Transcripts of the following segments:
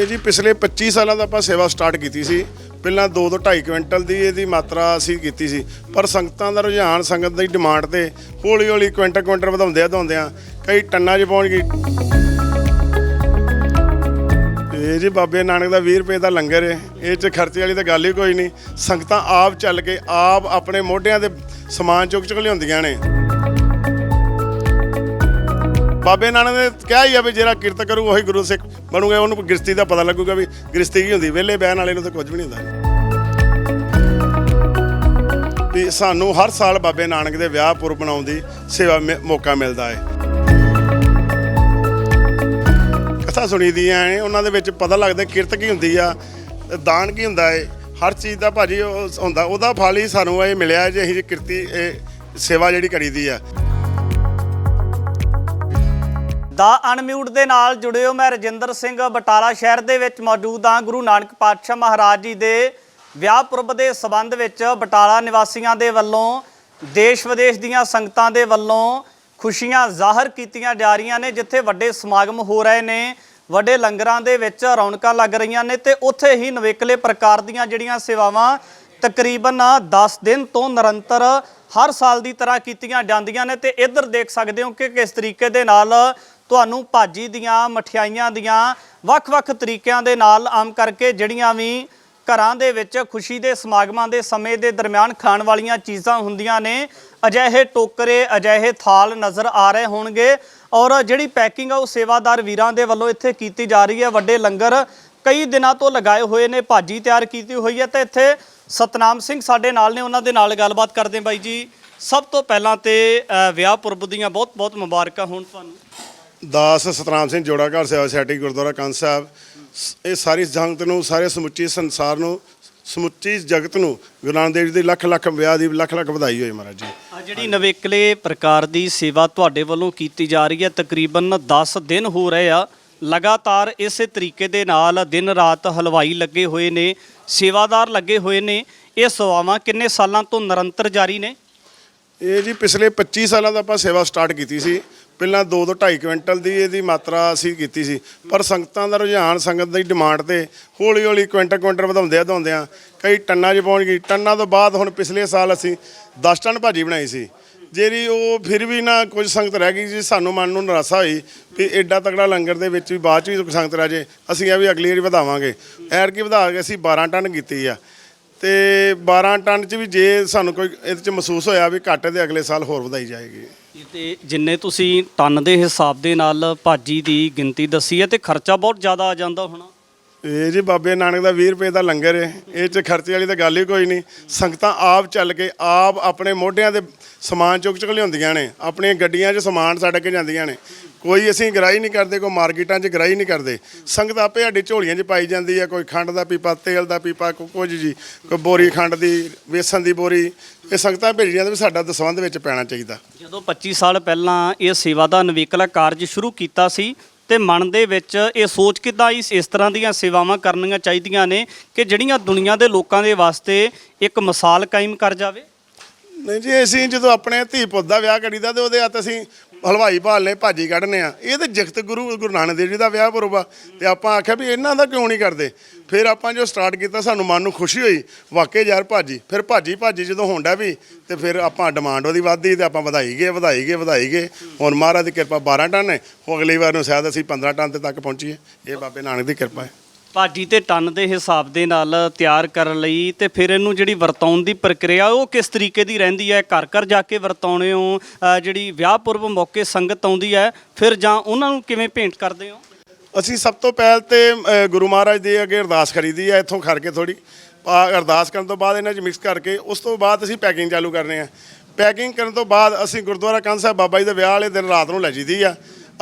ਇਹ ਜੀ ਪਿਛਲੇ 25 ਸਾਲਾਂ ਦਾ ਆਪਾਂ ਸੇਵਾ ਸਟਾਰਟ ਕੀਤੀ ਸੀ। ਪਹਿਲਾਂ 2 ਤੋਂ 2.5 ਕੁਇੰਟਲ ਦੀ ਇਹਦੀ ਮਾਤਰਾ ਅਸੀਂ ਕੀਤੀ ਸੀ। ਪਰ ਸੰਗਤਾਂ ਦਾ ਰੁਝਾਨ, ਸੰਗਤ ਦੀ ਡਿਮਾਂਡ ਤੇ ਹੌਲੀ ਹੌਲੀ ਕੁਇੰਟਲ ਕੁਇੰਟਲ ਵਧਾਉਂਦੇ ਵਧਾਉਂਦਿਆਂ ਕਈ ਟੰਨਾਂ 'ਚ ਪਹੁੰਚ ਗਈ ਇਹ ਜੀ ਬਾਬੇ ਨਾਨਕ ਦਾ 20 ਰੁਪਏ ਦਾ ਲੰਗਰ ਹੈ ਇਹ 'ਚ ਖਰਚੇ ਵਾਲੀ ਤਾਂ ਗੱਲ ਹੀ ਕੋਈ ਨਹੀਂ। ਸੰਗਤਾਂ ਆਪ ਚੱਲ ਕੇ ਆਪ ਆਪਣੇ ਮੋਢਿਆਂ ਦੇ ਸਮਾਨ ਚੁੱਕ ਚੁੱਕ ਲਿਆਉਂਦੀਆਂ ਨੇ। ਬਾਬੇ ਨਾਨਕ ਨੇ ਕਿਹਾ ਹੀ ਆ ਵੀ ਜਿਹੜਾ ਕਿਰਤ ਕਰੂ ਉਹੀ ਗੁਰੂ ਸਿੱਖ ਬਣੂਗਾ, ਉਹਨੂੰ ਗ੍ਰਸਤੀ ਦਾ ਪਤਾ ਲੱਗੂਗਾ ਵੀ ਗ੍ਰਸਤੀ ਕੀ ਹੁੰਦੀ ਵਿਹਲੇ ਬਹਿਣ ਵਾਲੇ ਨੂੰ ਤਾਂ ਕੁਝ ਵੀ ਨਹੀਂ ਹੁੰਦਾ। ਵੀ ਸਾਨੂੰ ਹਰ ਸਾਲ ਬਾਬੇ ਨਾਨਕ ਦੇ ਵਿਆਹ ਪੁਰਬ ਬਣਾਉਣ ਦੀ ਸੇਵਾ ਮਿ- ਮੌਕਾ ਮਿਲਦਾ ਹੈ ਕਥਾ ਸੁਣੀ ਸੁਣੀਦੀਆਂ ਨੇ, ਉਹਨਾਂ ਦੇ ਵਿੱਚ ਪਤਾ ਲੱਗਦਾ ਕਿਰਤ ਕੀ ਹੁੰਦੀ ਆ, ਦਾਨ ਕੀ ਹੁੰਦਾ ਹੈ ਹਰ ਚੀਜ਼ ਦਾ ਭਾਜੀ ਉਹ ਹੁੰਦਾ, ਉਹਦਾ ਫਲ ਹੀ ਸਾਨੂੰ ਇਹ ਮਿਲਿਆ ਜੇ ਅਸੀਂ ਕਿਰਤੀ, ਇਹ ਸੇਵਾ ਜਿਹੜੀ ਕਰੀਦੀ ਆ। ਦਾ ਅਨਮਿਊਟ ਦੇ ਨਾਲ ਜੁੜਿਓ ਮੈਂ ਰਜਿੰਦਰ ਸਿੰਘ ਬਟਾਲਾ ਸ਼ਹਿਰ ਦੇ ਵਿੱਚ ਮੌਜੂਦ ਹਾਂ। ਗੁਰੂ ਨਾਨਕ ਪਾਤਸ਼ਾਹ ਮਹਾਰਾਜ ਜੀ ਦੇ ਵਿਆਹ ਪੁਰਬ ਦੇ ਸਬੰਧ ਵਿੱਚ ਬਟਾਲਾ ਨਿਵਾਸੀਆਂ ਦੇ ਵੱਲੋਂ, ਦੇਸ਼ ਵਿਦੇਸ਼ ਦੀਆਂ ਸੰਗਤਾਂ ਦੇ ਵੱਲੋਂ ਖੁਸ਼ੀਆਂ ਜ਼ਾਹਰ ਕੀਤੀਆਂ ਜਾ ਰਹੀਆਂ ਨੇ, ਜਿੱਥੇ ਵੱਡੇ ਸਮਾਗਮ ਹੋ ਰਹੇ ਨੇ, ਵੱਡੇ ਲੰਗਰਾਂ ਦੇ ਵਿੱਚ ਰੌਣਕਾਂ ਲੱਗ ਰਹੀਆਂ ਨੇ ਤੇ ਉੱਥੇ ਹੀ ਨਵੇਕਲੇ ਪ੍ਰਕਾਰ ਦੀਆਂ ਜਿਹੜੀਆਂ ਸੇਵਾਵਾਂ ਤਕਰੀਬਨ 10 ਦਿਨ ਤੋਂ ਨਿਰੰਤਰ ਹਰ ਸਾਲ ਦੀ ਤਰ੍ਹਾਂ ਕੀਤੀਆਂ ਜਾਂਦੀਆਂ ਨੇ ਤੇ ਇੱਧਰ ਦੇਖ ਸਕਦੇ ਹੋ ਕਿ ਕਿਸ ਤਰੀਕੇ ਦੇ ਨਾਲ ਤੁਹਾਨੂੰ ਭਾਜੀ ਦੀਆਂ ਮਠਿਆਈਆਂ ਦੀਆਂ ਵੱਖ-ਵੱਖ ਤਰੀਕਿਆਂ ਦੇ ਨਾਲ ਆਮ ਕਰਕੇ ਜਿਹੜੀਆਂ ਵੀ ਘਰਾਂ ਦੇ ਵਿੱਚ ਖੁਸ਼ੀ ਦੇ ਸਮਾਗਮਾਂ ਦੇ ਸਮੇਂ ਦੇ ਦਰਮਿਆਨ ਖਾਣ ਵਾਲੀਆਂ ਚੀਜ਼ਾਂ ਹੁੰਦੀਆਂ ਨੇ ਅਜਿਹੇ ਟੋਕਰੇ ਅਜਿਹੇ ਥਾਲ ਨਜ਼ਰ ਆ ਰਹੇ ਹੋਣਗੇ। ਔਰ ਜਿਹੜੀ ਪੈਕਿੰਗ ਆ ਉਹ ਸੇਵਾਦਾਰ ਵੀਰਾਂ ਦੇ ਵੱਲੋਂ ਇੱਥੇ ਕੀਤੀ ਜਾ ਰਹੀ ਹੈ। ਵੱਡੇ ਲੰਗਰ ਕਈ ਦਿਨਾਂ ਤੋਂ ਲਗਾਏ ਹੋਏ ਨੇ ਭਾਜੀ ਤਿਆਰ ਕੀਤੀ ਹੋਈ ਹੈ। ਤੇ ਇੱਥੇ ਸਤਨਾਮ ਸਿੰਘ ਸਾਡੇ ਨਾਲ ਨੇ ਉਹਨਾਂ ਦੇ ਨਾਲ ਗੱਲਬਾਤ ਕਰਦੇ ਹਾਂ ਬਾਈ ਜੀ। ਸਭ ਤੋਂ ਪਹਿਲਾਂ ਤੇ ਅ, ਵਿਆਹ ਪੁਰਬ ਦੀਆਂ ਬਹੁਤ-ਬਹੁਤ ਮੁਬਾਰਕਾਂ ਹੋਣ ਤੁਹਾਨੂੰ। ਦਾਸ ਸਤਨਾਮ ਸਿੰਘ ਜੋੜਾ ਘਰ ਸੇਵਾ ਸੋਸਾਇਟੀ ਗੁਰਦੁਆਰਾ ਕੰਨ ਸਾਹਿਬ ਇਹ ਸਾਰੀ ਜਗਤ ਨੂੰ ਸਾਰੇ ਸਮੁੱਚੇ ਸੰਸਾਰ ਨੂੰ ਸਮੁੱਚੀ ਜਗਤ ਨੂੰ ਗੁਰੂ ਨਾਨਕ ਦੇਵ ਜੀ ਦੀ ਲੱਖ ਲੱਖ ਵਿਆਹ ਦੀ ਲੱਖ ਲੱਖ ਵਧਾਈ ਹੋਏ ਮਹਾਰਾਜ ਜੀ। ਆ ਜਿਹੜੀ ਨਵੇਕਲੇ ਪ੍ਰਕਾਰ ਦੀ ਸੇਵਾ ਤੁਹਾਡੇ ਵੱਲੋਂ ਕੀਤੀ ਜਾ ਰਹੀ ਹੈ ਤਕਰੀਬਨ 10 ਦਿਨ ਹੋ ਰਹੇ ਆ ਲਗਾਤਾਰ ਇਸੇ ਤਰੀਕੇ ਦੇ ਨਾਲ ਦਿਨ ਰਾਤ ਹਲਵਾਈ ਲੱਗੇ ਹੋਏ ਨੇ ਸੇਵਾਦਾਰ ਲੱਗੇ ਹੋਏ ਨੇ ਇਹ ਸੇਵਾਵਾਂ ਕਿੰਨੇ ਸਾਲਾਂ ਤੋਂ ਨਿਰੰਤਰ ਜਾਰੀ ਨੇ? ਇਹ ਜੀ ਪਿਛਲੇ 25 ਸਾਲਾਂ ਦਾ ਆਪਾਂ ਸੇਵਾ ਸਟਾਰਟ ਕੀਤੀ ਸੀ ਪਹਿਲਾਂ 2 ਤੋਂ 2.5 ਕੁਇੰਟਲ ਦੀ ਇਹਦੀ ਮਾਤਰਾ ਅਸੀਂ ਕੀਤੀ ਸੀ। ਪਰ ਸੰਗਤਾਂ ਦਾ ਰੁਝਾਨ, ਸੰਗਤ ਦੀ ਡਿਮਾਂਡ ਤੇ ਹੌਲੀ ਹੌਲੀ ਕੁਇੰਟਲ ਕੁਇੰਟਲ ਵਧਾਉਂਦੇ ਵਧਾਉਂਦਿਆਂ ਕਈ ਟੰਨਾਂ 'ਚ ਪਹੁੰਚ ਗਈ। ਟੰਨਾਂ ਤੋਂ ਬਾਅਦ ਹੁਣ ਪਿਛਲੇ ਸਾਲ ਅਸੀਂ 10 ਟਨ ਭਾਜੀ ਬਣਾਈ ਸੀ। ਜਿਹੜੀ ਉਹ ਫਿਰ ਵੀ ਨਾ ਕੁਝ ਸੰਗਤ ਰਹਿ ਗਈ ਜੀ ਸਾਨੂੰ ਮਨ ਨੂੰ ਨਿਰਾਸ਼ਾ ਹੋਈ ਵੀ ਐਡਾ ਤਕੜਾ ਲੰਗਰ ਦੇ ਵਿੱਚ ਵੀ ਬਾਅਦ 'ਚ ਵੀ ਸੰਗਤ ਰਹਿ ਜੇ ਅਸੀਂ ਇਹ ਵੀ ਅਗਲੀ ਵਾਰੀ ਵਧਾਵਾਂਗੇ। ਐਰ ਕੀ ਵਧਾ ਕੇ ਅਸੀਂ 12 ਟਨ ਕੀਤੀ ਆ। ਤੇ 12 ਟਨ 'ਚ ਵੀ ਜੇ ਸਾਨੂੰ ਕੋਈ ਇਹਦੇ 'ਚ ਮਹਿਸੂਸ ਹੋਇਆ ਵੀ ਘੱਟ ਤੇ ਅਗਲੇ ਸਾਲ ਹੋਰ ਵਧਾਈ ਜਾਏਗੀ। ਤੇ ਜਿੰਨੇ ਤੁਸੀਂ ਟਨ ਦੇ ਹਿਸਾਬ ਦੇ ਨਾਲ ਭਾਜੀ ਦੀ ਗਿਣਤੀ ਦੱਸੀ ਹੈ ਤੇ ਖਰਚਾ ਬਹੁਤ ਜ਼ਿਆਦਾ ਆ ਜਾਂਦਾ ਹੋਣਾ। ਇਹ ਜੀ ਬਾਬੇ ਨਾਨਕ ਦਾ 20 ਰੁਪਏ ਦਾ ਲੰਗਰ ਹੈ ਇਹ 'ਚ ਖਰਚੇ ਵਾਲੀ ਤਾਂ ਗੱਲ ਹੀ ਕੋਈ ਨਹੀਂ। ਸੰਗਤਾਂ ਆਪ ਚੱਲ ਕੇ ਆਪ ਆਪਣੇ ਮੋਢਿਆਂ ਦੇ ਸਮਾਨ ਚੁੱਕ ਚੁੱਕ ਲਿਆਉਂਦੀਆਂ ਨੇ ਆਪਣੀਆਂ ਗੱਡੀਆਂ 'ਚ ਸਮਾਨ ਛੱਡ ਕੇ ਜਾਂਦੀਆਂ ਨੇ। ਕੋਈ ਅਸੀਂ ਗਰਾਈ ਨਹੀਂ ਕਰਦੇ ਕੋਈ ਮਾਰਕੀਟਾਂ 'ਚ ਗਰਾਈ ਨਹੀਂ ਕਰਦੇ। ਸੰਗਤ ਆਪੇ ਸਾਡੀ ਝੋਲੀਆਂ 'ਚ ਪਾਈ ਜਾਂਦੀ ਹੈ ਕੋਈ ਖੰਡ ਦਾ ਪੀਪਾ ਤੇਲ ਦਾ ਪੀਪਾ ਕੁਝ ਜੀ ਕੋਈ ਬੋਰੀ ਖੰਡ ਦੀ ਵੇਸਣ ਦੀ ਬੋਰੀ ਇਹ ਸੰਗਤਾਂ ਭੇਜੀਆਂ ਤੇ ਵੀ ਸਾਡਾ ਦਸਵੰਧ ਵਿੱਚ ਪੈਣਾ ਚਾਹੀਦਾ। ਜਦੋਂ 25 ਸਾਲ ਪਹਿਲਾਂ ਇਹ ਸੇਵਾ ਦਾ ਨਵੇਕਲਾ ਕਾਰਜ ਸ਼ੁਰੂ ਕੀਤਾ ਸੀ ਤੇ ਮਨ ਦੇ ਵਿੱਚ ਇਹ ਸੋਚ ਕਿੱਦਾਂ ਆਈ? ਇਸ ਤਰ੍ਹਾਂ ਦੀਆਂ ਸੇਵਾਵਾਂ ਕਰਨੀਆਂ ਚਾਹੀਦੀਆਂ ਨੇ ਕਿ ਜਿਹੜੀਆਂ ਦੁਨੀਆ ਦੇ ਲੋਕਾਂ ਦੇ ਵਾਸਤੇ ਇੱਕ ਮਿਸਾਲ ਕਾਇਮ ਕਰ ਜਾਵੇ? ਨਹੀਂ ਜੀ ਅਸੀਂ ਜਦੋਂ ਆਪਣੇ ਧੀ ਪੁੱਤ ਦਾ ਵਿਆਹ ਕਰੀਦਾ ਤੇ ਉਹਦੇ ਹੱਥ ਅਸੀਂ ਹਲਵਾਈ ਭਾਲਨੇ ਭਾਜੀ ਕੱਢਨੇ ਆ। ਇਹ ਤੇ ਜਗਤ ਗੁਰੂ ਗੁਰੂ ਨਾਨਕ ਦੇਵ ਜੀ ਦਾ ਵਿਆਹ ਪੁਰਬ ਆ ਤੇ ਆਪਾਂ ਆਖਿਆ ਵੀ ਇਹਨਾਂ ਦਾ ਕਿਉਂ ਨਹੀਂ ਕਰਦੇ? ਫਿਰ ਆਪਾਂ ਜੋ ਸਟਾਰਟ ਕੀਤਾ, ਸਾਨੂੰ ਮਨ ਨੂੰ ਖੁਸ਼ੀ ਹੋਈ। ਵਾਕਈ ਯਾਰ ਭਾਜੀ, ਫਿਰ ਭਾਜੀ ਭਾਜੀ ਜਦੋਂ ਹੋਂਡਾ ਵੀ, ਤੇ ਫਿਰ ਆਪਾਂ ਡਿਮਾਂਡ ਉਹਦੀ ਵੱਧਦੀ ਤੇ ਆਪਾਂ ਵਧਾਈ ਗਏ ਵਧਾਈ ਗਏ ਵਧਾਈ ਗਏ। ਹੁਣ ਮਹਾਰਾਜ ਦੀ ਕਿਰਪਾ 12 ਟਨ ਹੈ। ਉਹ ਅਗਲੀ ਵਾਰ ਨੂੰ ਸ਼ਾਇਦ ਅਸੀਂ 15 ਟਨ ਤੇ ਤੱਕ ਪਹੁੰਚੀਏ। ਇਹ ਬਾਬੇ ਨਾਨਕ ਦੀ ਕਿਰਪਾ ਹੈ। ਭਾਜੀ ਤੇ ਟਨ ਦੇ ਹਿਸਾਬ ਦੇ ਨਾਲ ਤਿਆਰ ਕਰਨ ਲਈ ਤੇ ਫਿਰ ਇਹਨੂੰ ਜਿਹੜੀ ਵਰਤਾਉਣ ਦੀ ਪ੍ਰਕਿਰਿਆ ਉਹ ਕਿਸ ਤਰੀਕੇ ਦੀ ਰਹਿੰਦੀ ਹੈ? ਘਰ ਘਰ ਜਾ ਕੇ ਵਰਤਾਉਣੇ ਹੋ? ਅ, ਜਿਹੜੀ ਵਿਆਹ ਪੁਰਬ ਮੌਕੇ ਸੰਗਤ ਆਉਂਦੀ ਹੈ ਫਿਰ ਜਾਂ ਉਹਨਾਂ ਨੂੰ ਕਿਵੇਂ ਭੇਂਟ ਕਰਦੇ ਹੋ? ਅਸੀਂ ਸਭ ਤੋਂ ਪਹਿਲ ਤੇ ਅ, ਗੁਰੂ ਮਹਾਰਾਜ ਦੇ ਅੱਗੇ ਅਰਦਾਸ ਕਰੀਦੀ ਹੈ ਇੱਥੋਂ ਖੜ ਕੇ ਥੋੜੀ ਅਰਦਾਸ ਕਰਨ ਤੋਂ ਬਾਅਦ ਇਹਨਾਂ 'ਚ ਮਿਕਸ ਕਰਕੇ ਉਸ ਤੋਂ ਬਾਅਦ ਅਸੀਂ ਪੈਕਿੰਗ ਚਾਲੂ ਕਰਨੇ ਆ। ਪੈਕਿੰਗ ਕਰਨ ਤੋਂ ਬਾਅਦ ਅਸੀਂ ਗੁਰਦੁਆਰਾ ਕੰਧ ਸਾਹਿਬ ਬਾਬਾ ਜੀ ਦੇ ਵਿਆਹ ਵਾਲੇ ਦਿਨ ਰਾਤ ਨੂੰ ਲੈ ਜੀਦੀ ਆ।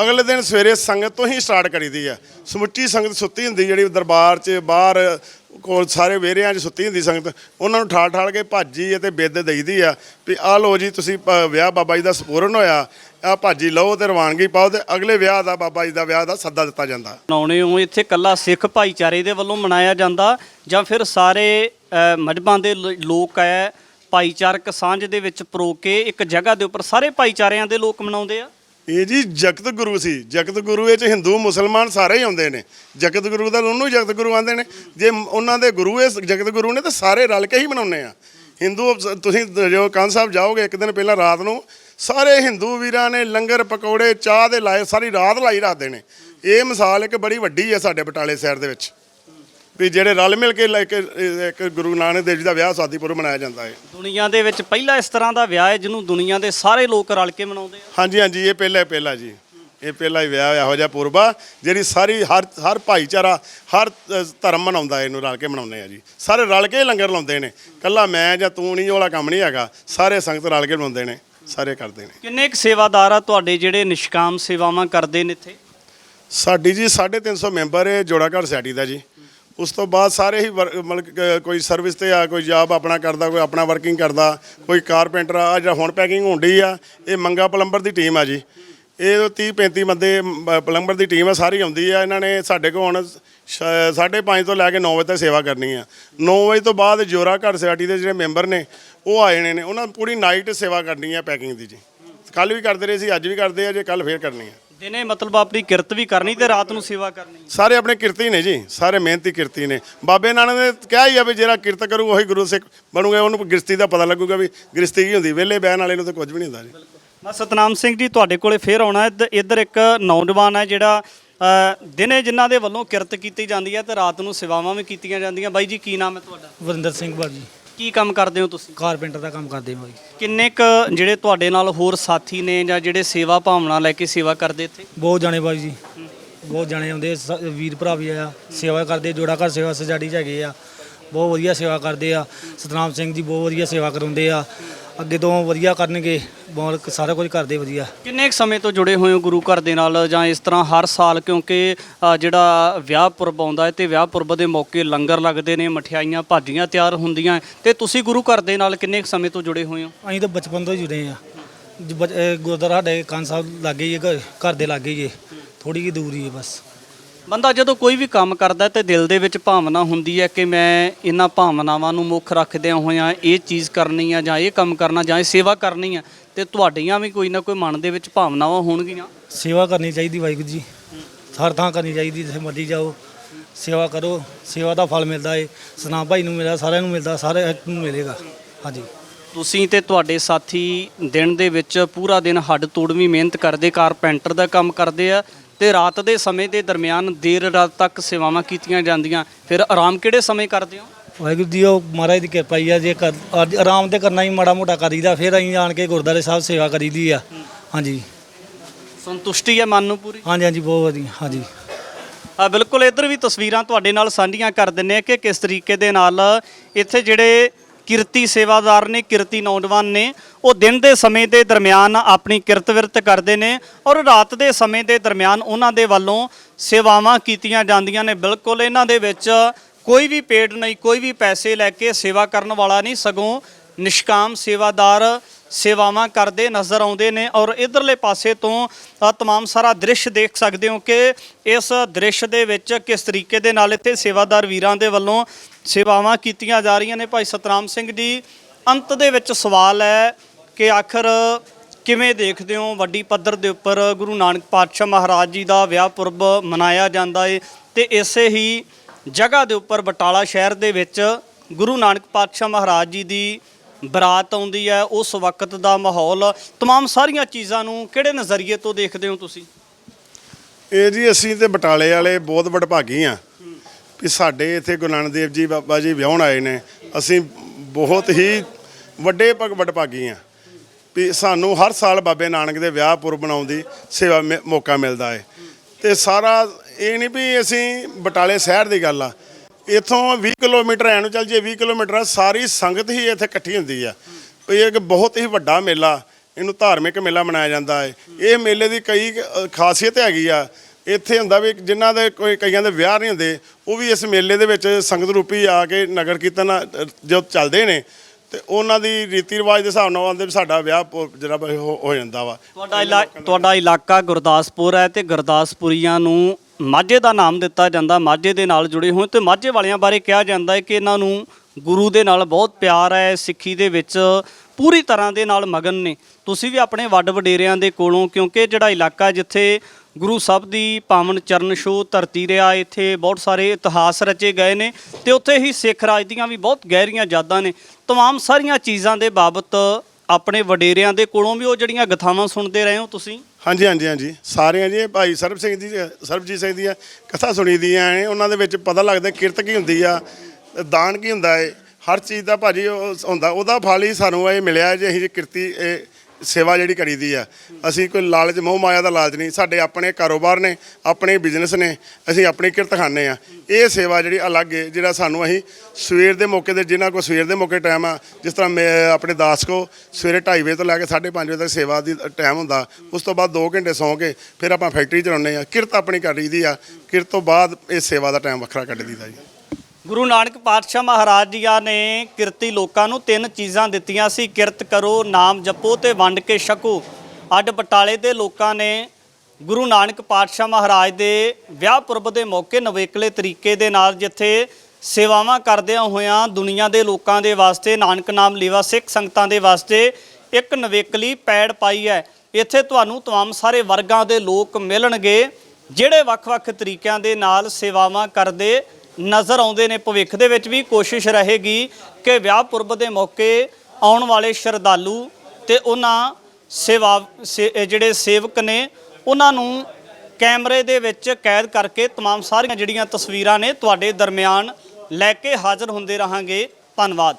ਅਗਲੇ ਦਿਨ ਸਵੇਰੇ ਸੰਗਤ ਤੋਂ ਹੀ ਸਟਾਰਟ ਕਰੀਦੀ ਆ। ਸਮੁੱਚੀ ਸੰਗਤ ਸੁੱਤੀ ਹੁੰਦੀ, ਜਿਹੜੀ ਦਰਬਾਰ 'ਚ ਬਾਹਰ ਕੋਲ ਸਾਰੇ ਵੇਰਿਆਂ 'ਚ ਸੁੱਤੀ ਹੁੰਦੀ ਸੰਗਤ, ਉਹਨਾਂ ਨੂੰ ਠਾਲ ਠਾਲ ਕੇ ਭਾਜੀ ਅਤੇ ਬਿੱਦ ਦੇਈਦੀ ਆ ਵੀ ਆਹ ਲਓ ਜੀ, ਤੁਸੀਂ ਵਿਆਹ ਬਾਬਾ ਜੀ ਦਾ ਸਪੂਰਨ ਹੋਇਆ, ਆ ਭਾਜੀ ਲਓ ਤੇ ਰਵਾਨਗੀ ਪਾਓ ਤੇ ਅਗਲੇ ਵਿਆਹ ਦਾ ਬਾਬਾ ਜੀ ਦਾ ਵਿਆਹ ਦਾ ਸੱਦਾ ਦਿੱਤਾ ਜਾਂਦਾ। ਮਨਾਉਣੇ ਹੋ ਇੱਥੇ ਕੱਲਾ ਸਿੱਖ ਭਾਈਚਾਰੇ ਦੇ ਵੱਲੋਂ ਮਨਾਇਆ ਜਾਂਦਾ ਜਾਂ ਫਿਰ ਸਾਰੇ ਮਜ਼ਬਾਂ ਦੇ ਲ- ਲੋਕ ਹੈ ਭਾਈਚਾਰਕ ਸਾਂਝ ਦੇ ਵਿੱਚ ਪਰੋ ਕੇ ਇੱਕ ਜਗ੍ਹਾ ਦੇ ਉੱਪਰ ਸਾਰੇ ਭਾਈਚਾਰਿਆਂ ਦੇ ਲੋਕ ਮਨਾਉਂਦੇ ਆ? ਇਹ ਜੀ ਜਗਤ ਗੁਰੂ ਸੀ। ਜਗਤ ਗੁਰੂ ਵਿੱਚ ਹਿੰਦੂ, ਮੁਸਲਮਾਨ ਸਾਰੇ ਹੀ ਆਉਂਦੇ ਨੇ। ਜਗਤ ਗੁਰੂ ਦਾ ਉਹਨੂੰ ਹੀ ਜਗਤ ਗੁਰੂ ਆਂਦੇ ਨੇ। ਜੇ ਉਹਨਾਂ ਦੇ ਗੁਰੂ ਇਹ ਜਗਤ ਗੁਰੂ ਨੇ ਤਾਂ ਸਾਰੇ ਰਲ ਕੇ ਹੀ ਮਨਾਉਂਦੇ ਆ। ਹਿੰਦੂ ਤੁਸੀਂ ਜੋ ਕੰਨ ਸਾਹਿਬ ਜਾਓਗੇ, ਇੱਕ ਦਿਨ ਪਹਿਲਾਂ ਰਾਤ ਨੂੰ, ਸਾਰੇ ਹਿੰਦੂ ਵੀਰਾਂ ਨੇ ਲੰਗਰ, ਪਕੌੜੇ, ਚਾਹ ਦੇ ਲਾਏ, ਸਾਰੀ ਰਾਤ ਲਾਈ ਰੱਖਦੇ ਨੇ। ਇਹ ਮਿਸਾਲ ਇੱਕ ਬੜੀ ਵੱਡੀ ਹੈ ਸਾਡੇ ਬਟਾਲੇ ਸ਼ਹਿਰ ਦੇ ਵਿੱਚ। ਵੀ ਜਿਹੜੇ ਰਲ ਮਿਲ ਕੇ ਲੈ ਕੇ ਇੱਕ ਗੁਰੂ ਨਾਨਕ ਦੇਵ ਜੀ ਦਾ ਵਿਆਹ ਸਾਦੀਪੁਰ ਮਨਾਇਆ ਜਾਂਦਾ ਹੈ। ਦੁਨੀਆ ਦੇ ਵਿੱਚ ਪਹਿਲਾ ਇਸ ਤਰ੍ਹਾਂ ਦਾ ਵਿਆਹ ਹੈ ਜਿਹਨੂੰ ਦੁਨੀਆ ਦੇ ਸਾਰੇ ਲੋਕ ਰਲ ਕੇ ਮਨਾਉਂਦੇ ਆ। ਹਾਂਜੀ ਹਾਂਜੀ ਇਹ ਪਹਿਲਾ ਪਹਿਲਾ ਜੀ। ਇਹ ਪਹਿਲਾ ਹੀ ਵਿਆਹ ਇਹੋ ਜਿਹਾ ਪੁਰਬਾ ਜਿਹੜੀ ਸਾਰੀ ਹਰ ਹਰ ਭਾਈਚਾਰਾ ਹਰ ਧਰਮ ਮਨਾਉਂਦਾ ਇਹਨੂੰ ਰਲ ਕੇ ਮਨਾਉਂਦੇ ਆ ਜੀ। ਸਾਰੇ ਰਲ ਕੇ ਲੰਗਰ ਲਾਉਂਦੇ ਨੇ। ਕੱਲਾ ਮੈਂ ਜਾਂ ਤੂੰ ਨਹੀਂ ਵਾਲਾ ਕੰਮ ਨਹੀਂ ਹੈਗਾ। ਸਾਰੇ ਸੰਗਤ ਰਲ ਕੇ ਮਨਾਉਂਦੇ ਨੇ ਸਾਰੇ ਕਰਦੇ ਨੇ। ਕਿੰਨੇ ਕੁ ਸੇਵਾਦਾਰ ਆ ਤੁਹਾਡੇ ਜਿਹੜੇ ਨਿਸ਼ਕਾਮ ਸੇਵਾਵਾਂ ਕਰਦੇ ਨੇ ਇੱਥੇ? ਸਾਡੀ ਜੀ 350 ਮੈਂਬਰ ਹੈ ਜੋੜਾ ਘਰ ਸੋਸਾਇਟੀ ਦਾ ਜੀ। ਉਸ ਤੋਂ ਬਾਅਦ ਸਾਰੇ ਹੀ ਵਰ- ਮਤਲਬ ਕੋਈ ਸਰਵਿਸ ਤੇ ਆ, ਕੋਈ ਜੌਬ ਆਪਣਾ ਕਰਦਾ, ਕੋਈ ਆਪਣਾ ਵਰਕਿੰਗ ਕਰਦਾ, ਕੋਈ ਕਾਰਪੈਂਟਰ ਆ ਜਿਹੜਾ ਹੁਣ ਪੈਕਿੰਗ ਹੁੰਦੀ ਆ, ਇਹ ਮੰਗਾ ਪਲੰਬਰ ਦੀ ਟੀਮ ਆ ਜੀ। ਇਹ 30 35 ਬੰਦੇ ਪਲੰਬਰ ਦੀ ਟੀਮ ਆ, ਸਾਰੀ ਆਉਂਦੀ ਆ, ਇਹਨਾਂ ਨੇ ਸਾਡੇ ਕੋਲ ਹੁਣ 5:30 ਤੋਂ ਲੈ ਕੇ 9 ਵਜੇ ਤੱਕ ਸੇਵਾ ਕਰਨੀ ਆ। 9 ਵਜੇ ਤੋਂ ਬਾਅਦ ਜੋਰਾ ਘਰ ਸੋਸਾਇਟੀ ਦੇ ਜਿਹੜੇ ਮੈਂਬਰ ਨੇ, ਉਹ ਆਏ ਨੇ ਨੇ, ਉਹਨਾਂ ਪੂਰੀ ਨਾਈਟ ਸੇਵਾ ਕਰਨੀ ਆ ਪੈਕਿੰਗ ਦੀ ਜੀ। ਕੱਲ ਵੀ ਕਰਦੇ ਰਹੇ ਸੀ, ਅੱਜ ਵੀ ਕਰਦੇ ਆ, ਜੇ ਕੱਲ ਫੇਰ ਕਰਨੀ ਆ। ਦਿਨੇ ਮਤਲਬ ਆਪਣੀ ਕਿਰਤ ਵੀ ਕਰਨੀ ਤੇ ਰਾਤ ਨੂੰ ਸੇਵਾ ਕਰਨੀ। ਸਾਰੇ ਆਪਣੇ ਕਿਰਤੀ ਨੇ ਜੀ ਸਾਰੇ ਮਿਹਨਤੀ ਕਿਰਤੀ ਨੇ। ਬਾਬੇ ਨਾਨਕ ਨੇ ਕਿਹਾ ਹੀ ਆ ਵੀ ਜਿਹੜਾ ਕਿਰਤ ਕਰੂ ਉਹੀ ਗੁਰੂ ਸਿੱਖ ਬਣੂਗਾ ਉਹਨੂੰ ਗ੍ਰਸਤੀ ਦਾ ਪਤਾ ਲੱਗੂਗਾ ਵੀ ਗ੍ਰਸਤੀ ਕੀ ਹੁੰਦੀ। ਵਿਹਲੇ ਬਹਿਣ ਵਾਲੇ ਨੂੰ ਤਾਂ ਕੁਝ ਵੀ ਨਹੀਂ ਹੁੰਦਾ ਜੀ। ਮੈਂ ਸਤਨਾਮ ਸਿੰਘ ਜੀ ਤੁਹਾਡੇ ਕੋਲੇ ਫੇਰ ਆਉਣਾ। ਇੱਧ- ਇੱਧਰ ਇੱਕ ਨੌਜਵਾਨ ਹੈ ਜਿਹੜਾ ਅ, ਦਿਨੇ ਜਿਨ੍ਹਾਂ ਦੇ ਵੱਲੋਂ ਕਿਰਤ ਕੀਤੀ ਜਾਂਦੀ ਹੈ ਤੇ ਰਾਤ ਨੂੰ ਸੇਵਾਵਾਂ ਵੀ ਕੀਤੀਆਂ ਜਾਂਦੀਆਂ। ਬਾਈ ਜੀ ਕੀ ਨਾਮ ਹੈ ਤੁਹਾਡਾ? ਵਰਿੰਦਰ ਸਿੰਘ ਭਾਜੀ। ਕੀ ਕੰਮ ਕਰਦੇ ਹੋ ਤੁਸੀਂ? ਕਾਰਪੈਂਟਰ ਦਾ ਕੰਮ ਕਰਦੇ ਹਾਂ ਭਾਈ ਕਿੰਨੇ ਕ ਜਿਹੜੇ ਤੁਹਾਡੇ ਨਾਲ ਹੋਰ ਸਾਥੀ ਨੇ ਜਾਂ ਜਿਹੜੇ ਸੇਵਾ ਭਾਵਨਾ ਲੈ ਕੇ ਸੇਵਾ ਕਰਦੇ ਇੱਥੇ? ਬਹੁਤ ਜਾਣੇ ਭਾਈ ਜੀ। ਬਹੁਤ ਜਾਣੇ ਆਉਂਦੇ ਸ- ਵੀਰ ਭਰਾ ਵੀ ਆ ਸੇਵਾ ਕਰਦੇ ਜੋੜਾ ਘਰ ਸੇਵਾ ਸਜਾੜੀ ਚ ਹੈਗੇ ਆ। ਬਹੁਤ ਵਧੀਆ ਸੇਵਾ ਕਰਦੇ ਆ। ਸਤਨਾਮ ਸਿੰਘ ਜੀ ਬਹੁਤ ਵਧੀਆ ਸੇਵਾ ਕਰਾਉਂਦੇ ਆ। ਅੱਗੇ ਤੋਂ ਵਧੀਆ ਕਰਨਗੇ। ਬਹੁਤ ਸਾਰਾ ਕੁਝ ਕਰਦੇ ਵਧੀਆ। ਕਿੰਨੇ ਕੁ ਸਮੇਂ ਤੋਂ ਜੁੜੇ ਹੋਏ ਹੋ ਗੁਰੂ ਘਰ ਦੇ ਨਾਲ ਜਾਂ ਇਸ ਤਰ੍ਹਾਂ ਹਰ ਸਾਲ? ਕਿਉਂਕਿ ਅ, ਜਿਹੜਾ ਵਿਆਹ ਪੁਰਬ ਆਉਂਦਾ ਹੈ ਤੇ ਵਿਆਹ ਪੁਰਬ ਦੇ ਮੌਕੇ ਲੰਗਰ ਲੱਗਦੇ ਨੇ ਮਠਿਆਈਆਂ ਭਾਜੀਆਂ ਤਿਆਰ ਹੁੰਦੀਆਂ ਤੇ ਤੁਸੀਂ ਗੁਰੂ ਘਰ ਦੇ ਨਾਲ ਕਿੰਨੇ ਕੁ ਸਮੇਂ ਤੋਂ ਜੁੜੇ ਹੋਏ ਹੋ? ਅਸੀਂ ਤਾਂ ਬਚਪਨ ਤੋਂ ਹੀ ਜੁੜੇ ਆ ਗੁਰਦੁਆਰਾ ਸਾਡੇ ਕੰਨ ਸਾਹਿਬ ਲਾਗੇ ਹੀ ਹੈ ਘਰ- ਘਰ ਦੇ ਲਾਗੇ ਹੀ ਹੈ। ਥੋੜੀ ਜਿਹੀ ਦੂਰੀ ਹੈ ਬਸ। ਬੰਦਾ ਜਦੋਂ ਕੋਈ ਵੀ ਕੰਮ ਕਰਦਾ ਹੈ ਤੇ ਦਿਲ ਦੇ ਵਿੱਚ ਭਾਵਨਾ ਹੁੰਦੀ ਹੈ ਕਿ ਮੈਂ ਇਹਨਾਂ ਭਾਵਨਾਵਾਂ ਨੂੰ ਮੁੱਖ ਰੱਖਦਿਆਂ ਹੋਇਆਂ ਇਹ ਚੀਜ਼ ਕਰਨੀ ਆ ਜਾਂ ਇਹ ਕੰਮ ਕਰਨਾ ਜਾਂ ਇਹ ਸੇਵਾ ਕਰਨੀ ਆ ਤੇ ਤੁਹਾਡੀਆਂ ਵੀ ਕੋਈ ਨਾ ਕੋਈ ਮਨ ਦੇ ਵਿੱਚ ਭਾਵਨਾਵਾਂ ਹੋਣਗੀਆਂ। ਸੇਵਾ ਕਰਨੀ ਚਾਹੀਦੀ ਵਾਹਿਗੁਰੂ ਜੀ। ਹਰ ਥਾਂ ਕਰਨੀ ਚਾਹੀਦੀ ਜਿੱਥੇ ਮਰਜ਼ੀ ਜਾਓ। ਸੇਵਾ ਕਰੋ ਸੇਵਾ ਦਾ ਫਲ ਮਿਲਦਾ ਏ। ਸਨਾਮ ਭਾਈ ਨੂੰ ਮਿਲਦਾ ਸਾਰਿਆਂ ਨੂੰ ਮਿਲਦਾ ਸਾਰਿਆਂ ਨੂੰ ਮਿਲੇਗਾ। ਹਾਂਜੀ। ਤੁਸੀਂ ਤੇ ਤੁਹਾਡੇ ਸਾਥੀ ਦਿਨ ਦੇ ਵਿੱਚ ਪੂਰਾ ਦਿਨ ਹੱਡ ਤੋੜਵੀਂ ਮਿਹਨਤ ਕਰਦੇ ਕਾਰਪੈਂਟਰ ਦਾ ਕੰਮ ਕਰਦੇ ਆ ਤੇ ਰਾਤ ਦੇ ਸਮੇਂ ਦੇ ਦਰਮਿਆਨ ਦੇਰ ਰਾਤ ਤੱਕ ਸੇਵਾਵਾਂ ਕੀਤੀਆਂ ਜਾਂਦੀਆਂ। ਫਿਰ ਆਰਾਮ ਕਿਹੜੇ ਸਮੇਂ ਕਰਦੇ ਹੋ? ਵਾਹਿਗੁਰੂ ਜੀ ਉਹ ਮਹਾਰਾਜ ਦੀ ਕਿਰਪਾ ਹੀ ਆ ਜੇ ਕਰ ਅੱਜ ਆਰਾਮ ਤੇ ਕਰਨਾ ਹੀ ਮਾੜਾ ਮੋਟਾ ਕਰੀਦਾ ਫਿਰ ਅਸੀਂ ਆਣ ਕੇ ਗੁਰਦਾਰੇ ਸਾਹਿਬ ਸੇਵਾ ਕਰੀਦੀ ਆ। ਹਾਂਜੀ। ਸੰਤੁਸ਼ਟੀ ਹੈ ਮਨ ਨੂੰ ਪੂਰੀ? ਹਾਂਜੀ ਹਾਂਜੀ ਬਹੁਤ ਵਧੀਆ ਹਾਂਜੀ। ਆ ਬਿਲਕੁਲ ਇੱਧਰ ਵੀ ਤਸਵੀਰਾਂ ਤੁਹਾਡੇ ਨਾਲ ਸਾਂਝੀਆਂ ਕਰ ਦਿੰਨੇ ਆ ਕਿ ਕਿਸ ਤਰੀਕੇ ਦੇ ਨਾਲ ਇੱਥੇ ਜਿਹੜੇ ਕਿਰਤੀ ਸੇਵਾਦਾਰ ਨੇ ਕਿਰਤੀ ਨੌਜਵਾਨ ਨੇ ਉਹ ਦਿਨ ਦੇ ਸਮੇਂ ਦੇ ਦਰਮਿਆਨ ਆਪਣੀ ਕਿਰਤ ਵਿਰਤ ਕਰਦੇ ਨੇ ਔਰ ਰਾਤ ਦੇ ਸਮੇਂ ਦੇ ਦਰਮਿਆਨ ਉਹਨਾਂ ਦੇ ਵੱਲੋਂ ਸੇਵਾਵਾਂ ਕੀਤੀਆਂ ਜਾਂਦੀਆਂ ਨੇ। ਬਿਲਕੁਲ ਇਹਨਾਂ ਦੇ ਵਿੱਚ ਕੋਈ ਵੀ ਪੇਡ ਨਹੀਂ ਕੋਈ ਵੀ ਪੈਸੇ ਲੈ ਕੇ ਸੇਵਾ ਕਰਨ ਵਾਲਾ ਨਹੀਂ ਸਗੋਂ ਨਿਸ਼ਕਾਮ ਸੇਵਾਦਾਰ ਸੇਵਾਵਾਂ ਕਰਦੇ ਨਜ਼ਰ ਆਉਂਦੇ ਨੇ ਔਰ ਇਧਰਲੇ ਪਾਸੇ ਤੋਂ ਅ, ਤਮਾਮ ਸਾਰਾ ਦ੍ਰਿਸ਼ ਦੇਖ ਸਕਦੇ ਹੋ ਕਿ ਇਸ ਦ੍ਰਿਸ਼ ਦੇ ਵਿੱਚ ਕਿਸ ਤਰੀਕੇ ਦੇ ਨਾਲ ਇੱਥੇ ਸੇਵਾਦਾਰ ਵੀਰਾਂ ਦੇ ਵੱਲੋਂ ਸੇਵਾਵਾਂ ਕੀਤੀਆਂ ਜਾ ਰਹੀਆਂ ਨੇ। ਭਾਈ ਸਤਨਾਮ ਸਿੰਘ ਜੀ ਅੰਤ ਦੇ ਵਿੱਚ ਸਵਾਲ ਹੈ ਕਿ ਆਖਰ ਕਿਵੇਂ ਦੇਖਦੇ ਹੋ? ਵੱਡੀ ਪੱਧਰ ਦੇ ਉੱਪਰ ਗੁਰੂ ਨਾਨਕ ਪਾਤਸ਼ਾਹ ਮਹਾਰਾਜ ਜੀ ਦਾ ਵਿਆਹ ਪੁਰਬ ਮਨਾਇਆ ਜਾਂਦਾ ਏ ਤੇ ਇਸੇ ਹੀ ਜਗ੍ਹਾ ਦੇ ਉੱਪਰ ਬਟਾਲਾ ਸ਼ਹਿਰ ਦੇ ਵਿੱਚ ਗੁਰੂ ਨਾਨਕ ਪਾਤਸ਼ਾਹ ਮਹਾਰਾਜ ਜੀ ਦੀ ਬਰਾਤ ਆਉਂਦੀ ਹੈ ਉਸ ਵਕਤ ਦਾ ਮਾਹੌਲ तमाम ਸਾਰੀਆਂ ਚੀਜ਼ਾਂ ਨੂੰ ਕਿਹੜੇ ਨਜ਼ਰੀਏ ਤੋਂ ਦੇਖਦੇ ਹੋ ਤੁਸੀਂ ਇਹ ਜੀ ਅਸੀਂ ਤੇ ਬਟਾਲੇ ਵਾਲੇ ਬਹੁਤ ਵਡਭਾਗੀ ਆ ਕਿ ਸਾਡੇ ਇੱਥੇ ਗੁਰੂ ਨਾਨਕ ਦੇਵ ਜੀ ਬਾਬਾ ਜੀ ਵਿਆਹਣ ਆਏ ਨੇ ਅਸੀਂ ਬਹੁਤ ਹੀ ਵੱਡੇ ਭਗ ਵਡਭਾਗੀ ਆ ਵੀ ਸਾਨੂੰ ਹਰ ਸਾਲ ਬਾਬੇ ਨਾਨਕ ਦੇ ਵਿਆਹ ਪੁਰਬ ਬਣਾਉਣ ਦੀ ਸੇਵਾ ਮਿ- ਮੌਕਾ ਮਿਲਦਾ ਹੈ ਤੇ ਸਾਰਾ ਇਹ ਨਹੀਂ ਵੀ ਅਸੀਂ ਬਟਾਲੇ ਸ਼ਹਿਰ ਦੀ ਗੱਲ ਆ। ਇੱਥੋਂ 20 ਕਿਲੋਮੀਟਰ ਐ ਨੂੰ ਚੱਲ ਜੇ 20 ਕਿਲੋਮੀਟਰ ਆ, ਸਾਰੀ ਸੰਗਤ ਹੀ ਇੱਥੇ ਇਕੱਠੀ ਹੁੰਦੀ ਆ। ਇਹ ਇੱਕ ਬਹੁਤ ਹੀ ਵੱਡਾ ਮੇਲਾ ਇਹਨੂੰ ਧਾਰਮਿਕ ਮੇਲਾ ਮਨਾਇਆ ਜਾਂਦਾ ਹੈ ਇਹ ਮੇਲੇ ਦੀ ਕਈ ਖਾਸੀਅਤ ਹੈਗੀ ਆ। ਇੱਥੇ ਹੁੰਦਾ ਵੀ ਜਿਨ੍ਹਾਂ ਦੇ ਕੋਈ ਕਈਆਂ ਦੇ ਵਿਆਹ ਨਹੀਂ ਹੁੰਦੇ ਉਹ ਵੀ ਇਸ ਮੇਲੇ ਦੇ ਵਿੱਚ ਸੰਗਤ ਰੂਪੀ ਆ ਕੇ ਨਗਰ ਕੀਰਤਨ ਜੋ ਚੱਲਦੇ ਨੇ। ਤੇ ਉਹਨਾਂ ਦੀ ਰੀਤੀ ਰਿਵਾਜ ਦੇ ਹਿਸਾਬ ਨਾਲ ਆਉਂਦੇ ਵੀ ਸਾਡਾ ਵਿਆਹ ਪ- ਜਿਹੜਾ ਹੋ ਹੋ ਜਾਂਦਾ ਵਾ। ਤੁਹਾਡਾ ਇਲਾ ਤੁਹਾਡਾ ਇਲਾਕਾ ਗੁਰਦਾਸਪੁਰ ਹੈ ਤੇ ਗੁਰਦਾਸਪੁਰੀਆਂ ਨੂੰ ਮਾਝੇ ਦਾ ਨਾਮ ਦਿੱਤਾ ਜਾਂਦਾ ਮਾਝੇ ਦੇ ਨਾਲ ਜੁੜੇ ਹੋਏ ਤੇ ਮਾਝੇ ਵਾਲਿਆਂ ਬਾਰੇ ਕਿਹਾ ਜਾਂਦਾ ਹੈ ਕਿ ਇਹਨਾਂ ਨੂੰ ਗੁਰੂ ਦੇ ਨਾਲ ਬਹੁਤ ਪਿਆਰ ਹੈ ਸਿੱਖੀ ਦੇ ਵਿੱਚ ਪੂਰੀ ਤਰ੍ਹਾਂ ਦੇ ਨਾਲ ਮਗਨ ਨੇ ਤੁਸੀਂ ਵੀ ਆਪਣੇ ਵੱਡ ਵਡੇਰਿਆਂ ਦੇ ਕੋਲੋਂ ਕਿਉਂਕਿ ਜਿਹੜਾ ਇਲਾਕਾ ਜਿੱਥੇ ਗੁਰੂ ਸਾਹਿਬ ਦੀ ਪਾਵਨ ਚਰਨ ਛੋਹ ਧਰਤੀ ਰਿਹਾ ਇੱਥੇ ਬਹੁਤ ਸਾਰੇ ਇਤਿਹਾਸ ਰਚੇ ਗਏ ਨੇ ਤੇ ਉੱਥੇ ਹੀ ਸਿੱਖ ਰਾਜ ਦੀਆਂ ਵੀ ਬਹੁਤ ਗਹਿਰੀਆਂ ਯਾਦਾਂ ਨੇ तमाम ਸਾਰੀਆਂ ਚੀਜ਼ਾਂ ਦੇ ਬਾਬਤ ਆਪਣੇ ਵਡੇਰਿਆਂ ਦੇ ਕੋਲੋਂ ਵੀ ਉਹ ਜਿਹੜੀਆਂ ਗਥਾਵਾਂ ਸੁਣਦੇ ਰਹੇ ਹੋ ਤੁਸੀਂ? ਹਾਂਜੀ ਹਾਂਜੀ ਹਾਂਜੀ। ਸਾਰਿਆਂ ਜੀ ਇਹ ਭਾਈ ਸਰਬ ਸਿੰਘ ਦੀ ਸਰਬਜੀਤ ਸਿੰਘ ਦੀਆਂ ਕਥਾ ਸੁਣੀ ਦੀਆਂ ਨੇ। ਉਹਨਾਂ ਦੇ ਵਿੱਚ ਪਤਾ ਲੱਗਦਾ ਕਿਰਤ ਕੀ ਹੁੰਦੀ ਆ, ਦਾਨ ਕੀ ਹੁੰਦਾ ਏ। ਹਰ ਚੀਜ਼ ਦਾ ਭਾਜੀ ਉਹ ਹੁੰਦਾ, ਉਹਦਾ ਫਲ ਹੀ ਸਾਨੂੰ ਇਹ ਮਿਲਿਆ ਜੇ ਅਸੀਂ ਕਿਰਤੀ, ਇਹ ਸੇਵਾ ਜਿਹੜੀ ਕਰੀਦੀ ਆ। ਅਸੀਂ ਕੋਈ ਲਾਲਚ, ਮੋਹ ਮਾਇਆ ਦਾ ਲਾਲਚ ਨਹੀਂ। ਸਾਡੇ ਆਪਣੇ ਕਾਰੋਬਾਰ ਨੇ, ਆਪਣੇ ਬਿਜ਼ਨਸ ਨੇ, ਅਸੀਂ ਆਪਣੀ ਕਿਰਤ ਖਾਨੇ ਆ। ਇਹ ਸੇਵਾ ਜਿਹੜੀ ਅਲੱਗ ਹੈ ਜਿਹੜਾ ਸਾਨੂੰ ਅਸੀਂ ਸਵੇਰ ਦੇ ਮੌਕੇ ਤੇ ਜਿਨ੍ਹਾਂ ਕੋ ਸਵੇਰ ਦੇ ਮੌਕੇ ਟਾਈਮ ਆ, ਜਿਸ ਤਰ੍ਹਾਂ ਮੈਂ, ਆਪਣੇ ਦਾਸ ਕੋ ਸਵੇਰੇ 2:30 ਵਜੇ ਤੋਂ ਲੈ ਕੇ 5:30 ਵਜੇ ਤੱਕ ਸੇਵਾ ਦੀ ਟਾਈਮ ਹੁੰਦਾ। ਉਸ ਤੋਂ ਬਾਅਦ 2 ਘੰਟੇ ਸੌਂ ਕੇ ਫਿਰ ਆਪਾਂ ਫੈਕਟਰੀ ਚਲਾਉਂਦੇ ਆ। ਕਿਰਤ ਆਪਣੀ ਕਰ ਲਈਦੀ ਆ। ਕਿਰਤ ਤੋਂ ਬਾਅਦ ਇਹ ਸੇਵਾ ਦਾ ਟਾਈਮ ਵੱਖਰਾ ਕੱਢ ਲਈਦਾ ਜੀ। ਗੁਰੂ ਨਾਨਕ ਪਾਤਸ਼ਾਹ ਮਹਾਰਾਜ ਜੀਆਂ ਨੇ ਕਿਰਤੀ ਲੋਕਾਂ ਨੂੰ ਤਿੰਨ ਚੀਜ਼ਾਂ ਦਿੱਤੀਆਂ ਸੀ ਕਿਰਤ ਕਰੋ ਨਾਮ ਜਪੋ ਤੇ ਵੰਡ ਕੇ ਛਕੋ ਅੱਡ ਬਟਾਲੇ ਦੇ ਲੋਕਾਂ ਨੇ ਗੁਰੂ ਨਾਨਕ ਪਾਤਸ਼ਾਹ ਮਹਾਰਾਜ ਦੇ ਵਿਆਹ ਪੁਰਬ ਦੇ ਮੌਕੇ ਨਵੇਕਲੇ ਤਰੀਕੇ ਦੇ ਨਾਲ ਜਿੱਥੇ ਸੇਵਾਵਾਂ ਕਰਦਿਆਂ ਹੋਇਆਂ ਦੁਨੀਆ ਦੇ ਲੋਕਾਂ ਦੇ ਵਾਸਤੇ ਨਾਨਕ ਨਾਮ ਲੇਵਾ ਸਿੱਖ ਸੰਗਤਾਂ ਦੇ ਵਾਸਤੇ ਇੱਕ ਨਵੇਕਲੀ ਪੈੜ ਪਾਈ ਹੈ ਇੱਥੇ ਤੁਹਾਨੂੰ तमाम ਸਾਰੇ ਵਰਗਾਂ ਦੇ ਲੋਕ ਮਿਲਣਗੇ ਜਿਹੜੇ ਵੱਖ-ਵੱਖ ਤਰੀਕਿਆਂ ਦੇ ਨਾਲ ਸੇਵਾਵਾਂ ਕਰਦੇ ਨਜ਼ਰ ਆਉਂਦੇ ਨੇ ਭਵਿੱਖ ਦੇ ਵਿੱਚ ਵੀ ਕੋਸ਼ਿਸ਼ ਰਹੇਗੀ ਕਿ ਵਿਆਹ ਪੁਰਬ ਦੇ ਮੌਕੇ ਆਉਣ ਵਾਲੇ ਸ਼ਰਧਾਲੂ ਤੇ ਉਹਨਾਂ ਸੇਵਾ ਸੇ- ਇਹ ਜਿਹੜੇ ਸੇਵਕ ਨੇ ਉਹਨਾਂ ਨੂੰ ਕੈਮਰੇ ਦੇ ਵਿੱਚ ਕੈਦ ਕਰਕੇ तमाम ਸਾਰੀਆਂ ਜਿਹੜੀਆਂ ਤਸਵੀਰਾਂ ਨੇ ਤੁਹਾਡੇ ਦਰਮਿਆਨ ਲੈ ਕੇ ਹਾਜ਼ਰ ਹੁੰਦੇ ਰਹਾਂਗੇ ਧੰਨਵਾਦ